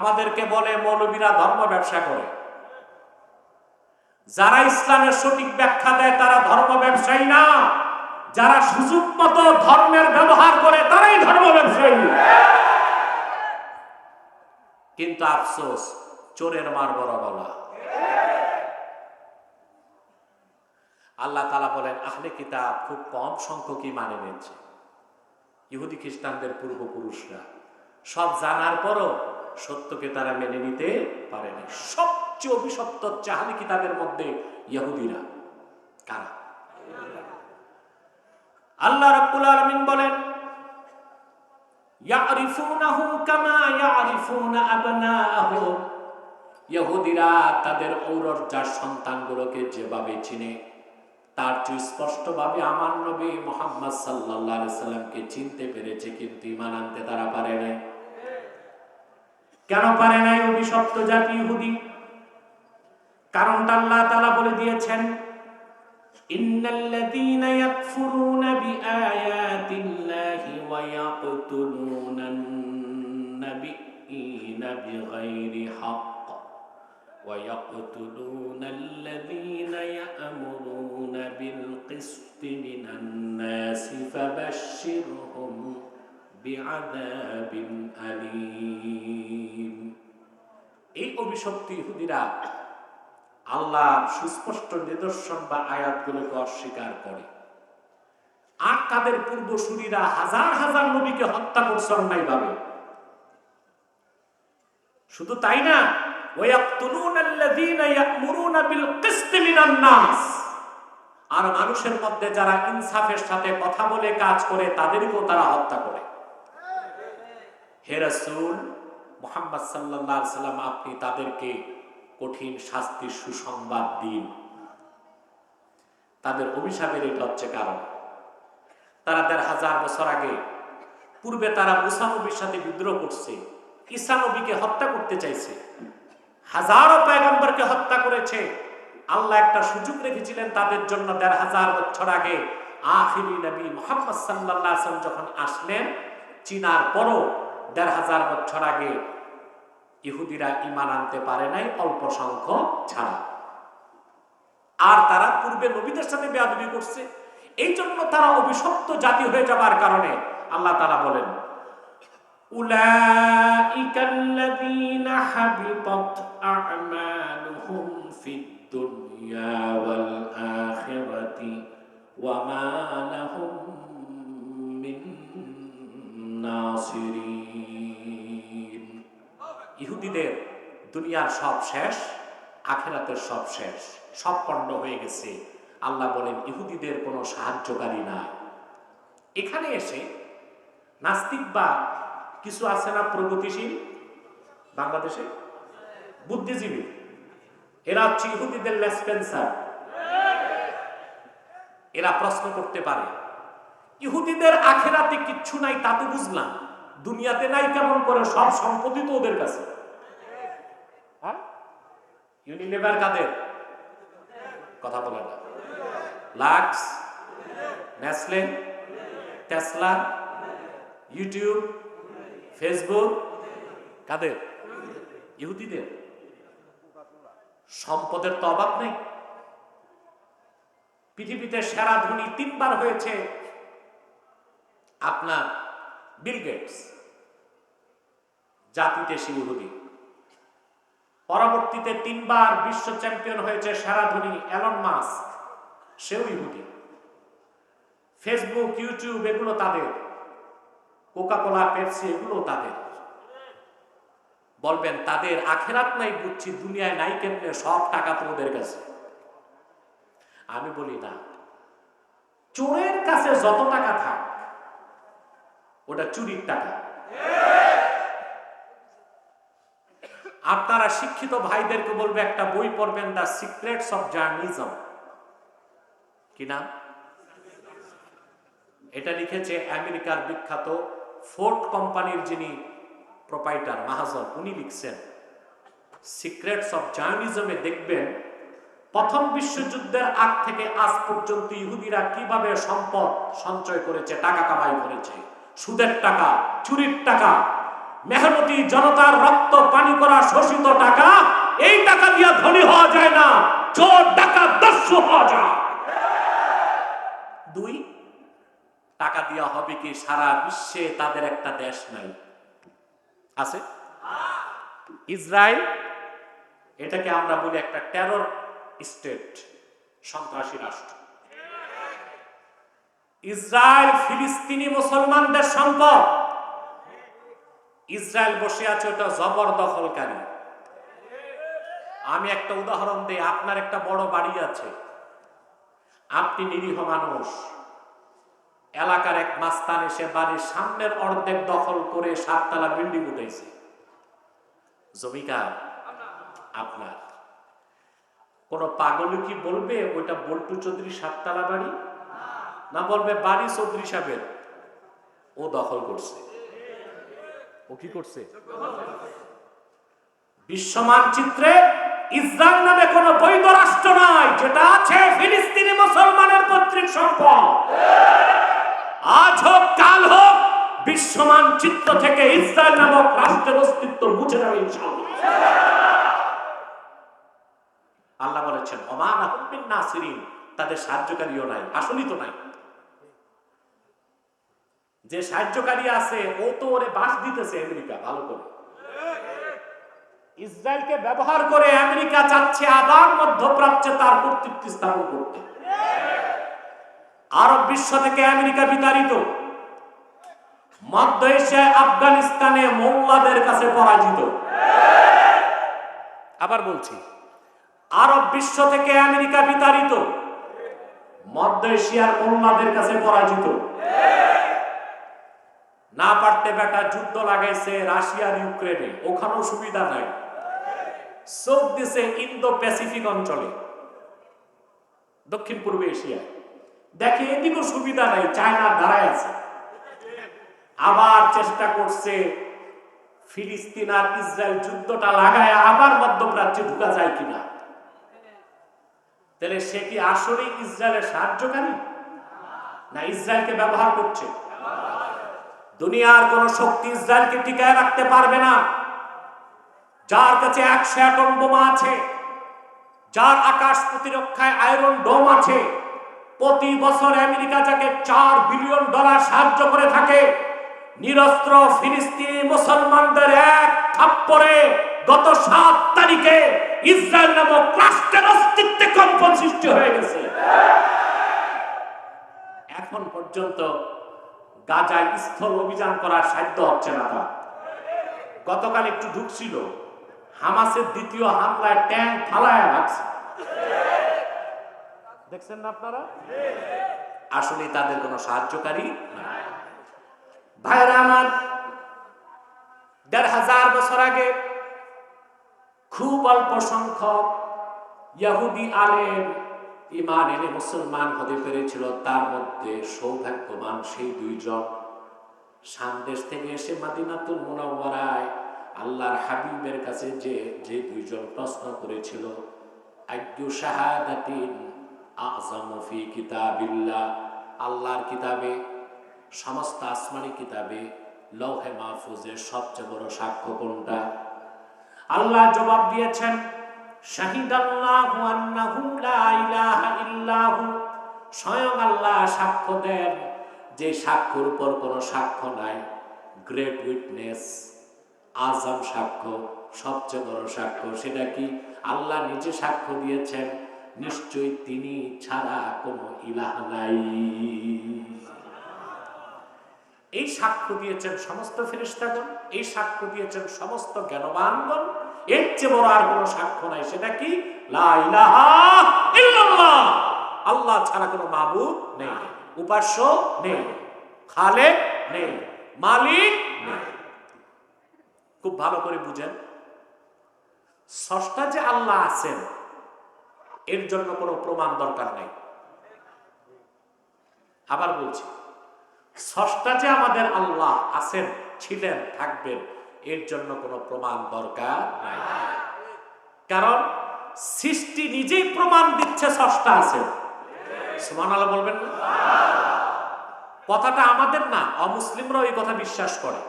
আমাদেরকে বলে মৌলবীরা ধর্ম ব্যবসা করে। যারা ইসলামের সঠিক ব্যাখ্যা দেয়, তারা ধর্ম ব্যবসায়ী না। যারা সুযোগ মতো ধর্মের ব্যবহার করে, তারাই ধর্ম ব্যবসায়ী। কিন্তু আফসোস, চোরের মার বড় গলা। আল্লাহ তালা বলেন, আহলে কিতাব খুব কম সংখ্যকই মানে নিয়েছে ইহুদি খ্রিস্টানদের পূর্বপুরুষরা। সব জানার পরও সত্যকে তারা মেনে নিতে পারেনি সবচেয়ে অভিশপ্ত চাহালি কিতাবের মধ্যে ইহুদিরা কারা? আল্লাহ রাব্বুল আলামিন বলেন কামা ইয়ারিফুনা আবনাআহুম ইহুদিরা তাদের ঔরজার সন্তানগুলোকে যেভাবে চিনে, তার চেয়ে স্পষ্টভাবে আমার নবী মোহাম্মদ আলাইহি সাল্লামকে চিনতে পেরেছে, কিন্তু ঈমান আনতে তারা পারে নাই। কেন পারে নাই অভিশপ্ত জাতি ইহুদি কারণটা আল্লাহ তাআলা বলে দিয়েছেন ইন্নাল্লাযীনা ইয়াকফুরুনা বিআয়াতিল্লাহি ওয়া ইয়াকতুলুনান নাবিয়্যিনা বিগাইরি হক ويقتلون الذين يأمرون بالقسط من الناس فبشرهم بعذاب أليم এই অভিশক্তি ইহুদিরা আল্লাহ সুস্পষ্ট নিদর্শন বা আয়াতগুলোকে অস্বীকার করে। আর তাদের পূর্বসূরীরা হাজার হাজার নবীকে হত্যা ভাবে শুধু তাই না আর মানুষের মধ্যে যারা ইনসাফের সাথে কথা বলে, কাজ করে, তাদেরকেও তারা হত্যা করে। হে রাসূল, মুহাম্মদ আলাইহি সাল্লাম, আপনি তাদেরকে কঠিন শাস্তির সুসংবাদ দিন। তাদের অভিশাপের এটা হচ্ছে কারণ। তারা দেড় হাজার বছর আগে পূর্বে তারা মুসা নবীর সাথে বিদ্রোহ করছে, ঈসা নবীকে হত্যা করতে চাইছে। হাজারো পয়গম্বরকে হত্যা করেছে। আল্লাহ একটা সুযোগ রেখেছিলেন তাদের জন্য দেড় হাজার বছর আগে। আখিরি নবী মোহাম্মদ সাল্লাহ যখন আসলেন, চিনার পরও দেড় হাজার বছর আগে ইহুদিরা ইমান আনতে পারে নাই অল্প সংখ্যক ছাড়া। আর তারা পূর্বে নবীদের সাথে বেয়াদবি করছে। এই জন্য তারা অভিশপ্ত জাতি হয়ে যাবার কারণে আল্লাহ তারা বলেন ওয়া মা ইহুদিদের দুনিয়ার সব শেষ, আখেরাতের সব শেষ, সব পণ্ড হয়ে গেছে। আল্লাহ বলেন, ইহুদিদের কোনো সাহায্যকারী নাই। এখানে এসে নাস্তিক বা কিছু আছে না প্রগতিশীল বাংলাদেশে? বুদ্ধিজীবী। এরা হচ্ছে ইহুদিদের লেসপেন্সার এরা প্রশ্ন করতে পারে, ইহুদিদের আখেরাতে কিচ্ছু নাই তা তো বুঝলাম। দুনিয়াতে নাই কেমন করে, সব সম্পত্তি তো ওদের কাছে। ইউনিলেভার কাদের? কথা বলে না। Lux, Nestle, Tesla, YouTube, Facebook, কাদের? ইহুদিদের। সম্পদের তো অভাব নেই। পৃথিবীতে সেরা ধনী তিনবার হয়েছে আপনার বিল গেটস। জাতিতে সে পরবর্তীতে তিনবার বিশ্ব চ্যাম্পিয়ন হয়েছে সেরা ধনী অ্যালন মাস্ক, সেও ইহুদি। ফেসবুক, ইউটিউব, এগুলো তাদের। কোকা কোলা পেপসি এগুলো তাদের। বলবেন, তাদের আখেরাত নাই বুঝছি, দুনিয়ায় নাই কেমনে, সব টাকা তো ওদের কাছে। আমি বলি না। চোরের কাছে যত টাকা থাক, ওটা চুরির টাকা। আপনারা শিক্ষিত ভাইদেরকে বলবে, একটা বই পড়বেন দ্য সিক্রেটস অফ জার্নিজম কি নাম? এটা লিখেছে আমেরিকার বিখ্যাত ফোর্ট কোম্পানির যিনি প্রোপাইটার, মাহাজন, উনি লিখছেন সিক্রেটস অফ জার্নিজমে দেখবেন, প্রথম বিশ্বযুদ্ধের আগ থেকে আজ পর্যন্ত ইহুদিরা কীভাবে সম্পদ সঞ্চয় করেছে, টাকা কামাই করেছে, সুদের টাকা, চুরির টাকা মেহনতি জনতার রক্ত পানি করা শোষিত টাকা, এই টাকা দিয়ে ধনী হওয়া যায় না, চোর টাকা দস্যু হওয়া যায়। দুই, টাকা দেওয়া হবে কি সারা বিশ্বে তাদের একটা দেশ নাই? আছে? ইসরায়েল, এটাকে আমরা বলি একটা টেরর স্টেট সন্ত্রাসী রাষ্ট্র। ইসরায়েল, ফিলিস্তিনি মুসলমানদের সম্পদ ইসরায়েল বসে আছে ওটা জবরদখলকারী। আমি একটা উদাহরণ দিই, আপনার একটা বড় বাড়ি আছে। আপনি নিরীহ মানুষ। এলাকার এক মাস্তান এসে বাড়ির সামনের অর্ধেক দখল করে সাততলা বিল্ডিং উঠেছে জমিকার আপনার। কোন পাগল কি বলবে ওইটা বল্টু চৌধুরী সাততলা বাড়ি? না বলবে বাড়ি চৌধুরী সাহেবের? ও দখল করছে। ও কি করছে? বিশ্ব মানচিত্রে ইসরায়েল নামে কোন বৈধ রাষ্ট্র নাই, যেটা আছে ফিলিস্তিনি মুসলমানের পৈতৃক সম্পদ। আজ হোক, কাল হোক বিশ্ব মানচিত্র থেকে ইসরায়েল নামক রাষ্ট্রের অস্তিত্ব মুছে যাবে ইনশাআল্লাহ। আল্লাহ বলেছেন ওমান আহমিন নাসিরিন। তাদের সাহায্যকারীও নাই, আসলেই তো নাই। যে সাহায্যকারী আছে, ও তো ওরে বাস দিতেছে আমেরিকা, ভালো করে। ইসরায়েলকে ব্যবহার করে আমেরিকা চাচ্ছে আবার মধ্যপ্রাচ্যে তার কর্তৃত্ব স্থাপন করতে। আরব বিশ্ব থেকে আমেরিকা বিতাড়িত। মধ্য এশিয়ায় আফগানিস্তানে মোল্লাদের কাছে পরাজিত। আবার বলছি, আরব বিশ্ব থেকে আমেরিকা বিতাড়িত। মধ্য এশিয়ার মোল্লাদের কাছে পরাজিত। না পারতে বেটা যুদ্ধ লাগাইছে রাশিয়ার ইউক্রেনে, ওখানেও সুবিধা নাই। চোখ দিছে ইন্দো প্যাসিফিক অঞ্চলে দক্ষিণ পূর্ব এশিয়া দেখে এদিকেও সুবিধা নাই চায়নার ধারায় আছে। আবার চেষ্টা করছে ফিলিস্তিন আর ইসরায়েল যুদ্ধটা লাগায় আবার মধ্যপ্রাচ্যে ঢুকা যায় কিনা। তাহলে সে কি আসলে ইসরায়েলের সাহায্যকারী? না, ইসরায়েলকে ব্যবহার করছে। দুনিয়ার কোন শক্তি ইসরায়েলকে টিকায় রাখতে পারবে না। যার কাছে একশো অ্যাটম বোমা আছে, যার আকাশ প্রতিরক্ষায় আয়রন ডোম আছে, প্রতি বছর আমেরিকা যাকে চার বিলিয়ন ডলার সাহায্য করে থাকে, নিরস্ত্র ফিলিস্তিনি মুসলমানদের এক থাপ্পড়ে গত সাত তারিখে ইসরায়েল নামক রাষ্ট্রের অস্তিত্বে কম্পন সৃষ্টি হয়ে গেছে। এখন পর্যন্ত গাজায় স্থল অভিযান করার সাধ্য হচ্ছে না তার। গতকাল একটু ঢুকছিল। হামাসের দ্বিতীয় হামলায় ট্যাঙ্ক ফালায় রাখছে দেখছেন না আপনারা? আসলে তাদের কোনো সাহায্যকারী ভাইরা আমার, দেড় হাজার বছর আগে খুব অল্প সংখ্যক ইয়াহুদি আলেম ইমান এনে মুসলমান হতে পেরেছিল, তার মধ্যে সৌভাগ্যবান সেই দুইজন। সামদেশ থেকে এসে মাদিনাতুল মুনাওয়ারায় আল্লাহর হাবিবের কাছে যে যে দুইজন প্রশ্ন করেছিল, আইয়ু শাহাদাতিন আযমু ফি কিতাবিল্লাহ? আল্লাহর কিতাবে, সমস্ত আসমানি কিতাবে লৌহে মাহফুজের সবচেয়ে বড় সাক্ষ্য কোনটা? আল্লাহ জবাব দিয়েছেন শাহিদাল্লাহু আন্নাহু লা ইলাহা ইল্লাহু। স্বয়ং আল্লাহ সাক্ষ্য দেন যে সাক্ষ্যর উপর কোনো সাক্ষ্য নাই। গ্রেট উইটনেস আজম সাক্ষ্য, সবচেয়ে বড় সাক্ষ্য। সেটা কি? আল্লাহ নিজে সাক্ষ্য দিয়েছেন, নিশ্চয়ই তিনি ছাড়া কোনো ইলাহ নাই। এই সাক্ষ্য দিয়েছেন সমস্ত ফেরিস্তাগণ এই সাক্ষ্য দিয়েছেন সমস্ত জ্ঞানবানগণ। এর চেয়ে বড় আর কোনো সাক্ষ্য নাই। সেটা কি? আল্লাহ ছাড়া কোনো মাবুদ নেই। উপাস্য নেই। খালেক নেই। মালিক নেই। খুব ভালো করে বুঝেন। ষষ্ঠা যে আল্লাহ আছেন, এর জন্য কোনো প্রমাণ দরকার নেই। আবার বলছি ষষ্ঠা যে আমাদের আল্লাহ আছেন, ছিলেন, থাকবেন এর জন্য কোনো প্রমাণ দরকার নাই। কারণ সৃষ্টি নিজেই প্রমাণ দিচ্ছে সষ্টা আছে সুমান বলবেন না? কথাটা আমাদের না অমুসলিমরা ওই কথা বিশ্বাস করে।